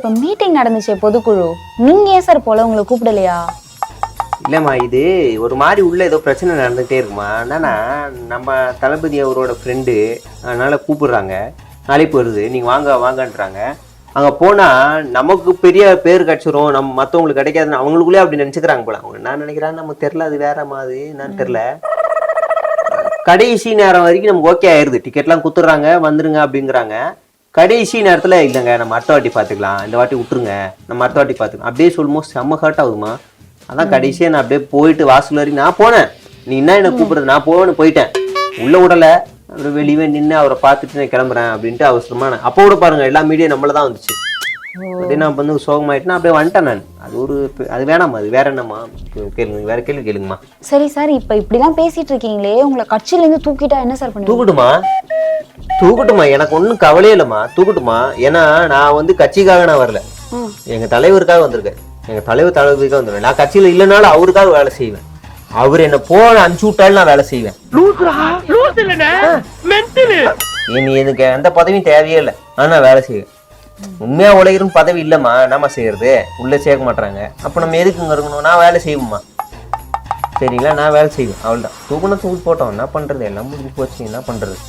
இப்போ மீட்டிங் நடந்துச்சே பொதுக்குழு. நீங்க ஏன் சார் போல உங்களை கூப்பிடலையா? இல்லைம்மா இது ஒரு மாதிரி உள்ள ஏதோ பிரச்சனை நடந்துகிட்டே இருக்குமா? என்னன்னா நம்ம தளபதி அவரோட ஃப்ரெண்டு அதனால் கூப்பிடுறாங்க. நாளைக்கு வருது நீங்கள் வாங்க வாங்கன்றாங்க. அங்கே போனால் நமக்கு பெரிய பேர் கிடச்சிரும். நம்ம மற்றவங்களுக்கு கிடைக்காதுன்னு அவங்களுக்குள்ளே அப்படி நினச்சிக்கிறாங்க போல. அவங்க நான் நினைக்கிறேன் நமக்கு தெரில அது வேற மாதிரி. என்னன்னு தெரில கடைசி நேரம் வரைக்கும் நமக்கு ஓகே ஆயிடுது டிக்கெட்லாம் குத்துறாங்க வந்துருங்க அப்படிங்கிறாங்க. கடைசி நேரத்தில் இல்லைங்க நம்ம அடுத்த வாட்டி பார்த்துக்கலாம் இந்த வாட்டி விட்டுருங்க. நம்ம அடுத்த வாட்டி பார்த்துக்கலாம் அப்படியே சொல்லும்போது செம்ம ஹர்ட் ஆகுதுமா அதான் கடைசியாக நான் அப்படியே போயிட்டு வாசல் வரைக்கும் நான் போனேன். நீ என்ன என்ன கூப்பிடுறது? நான் போவேன்னு போயிட்டேன். உள்ள விடல. அப்புறம் வெளியவே நின்று அவரை பார்த்துட்டு நான் கிளம்புறேன் அப்படின்ட்டு அவசரமா நான் அப்போ கூட பாருங்க எல்லா மீடியா நம்மள தான் வந்துச்சு. அப்படியே நான் வந்து சோகமாயிட்டுனா அப்படியே வந்துட்டேன் நான். அது ஒரு அது வேணாம்மா அது வேற என்னம்மா? கேளுங்க வேற கேள்வி கேளுங்கம்மா. சரி சார் இப்போ இப்படிலாம் பேசிட்டு இருக்கீங்களே உங்களை கட்சியில இருந்து தூக்கிட்டா என்ன சார் பண்ணுவீங்க? தூக்கட்டுமா தூக்கட்டுமா? எனக்கு ஒன்றும் கவலையே இல்லைம்மா. தூக்கட்டுமா? ஏன்னா நான் வந்து கட்சிக்காக நான் வரல. ம். எங்க தலைவருக்காக வந்திருக்கேன். எங்க தலைவர் தளபதிக்காக வந்திருக்கேன். நான் கட்சியில இல்லைனாலும் அவருக்காக வேலை செய்வேன். அவர் என்ன போன அனுப்பிச்சு விட்டாலும் நான் வேலை செய்வேன். இனி எனக்கு எந்த பதவியும் தேவையே இல்லை. ஆனா நான் வேலை செய்வேன். உண்மையா உழைக்கிறோம் பதவி இல்லைம்மா. என்னம்மா செய்யறது? உள்ள சேர்க்க மாட்டாங்க அப்ப நம்ம எதுக்குங்க இருக்கணும்? நான் வேலை செய்வோம்மா. சரிங்களா? நான் வேலை செய்வேன். அவ்வளவுதான். தூக்கணும் தூக்கி போட்டோம். என்ன பண்றது? எல்லாம் முடிஞ்சு போச்சு. என்ன பண்றது?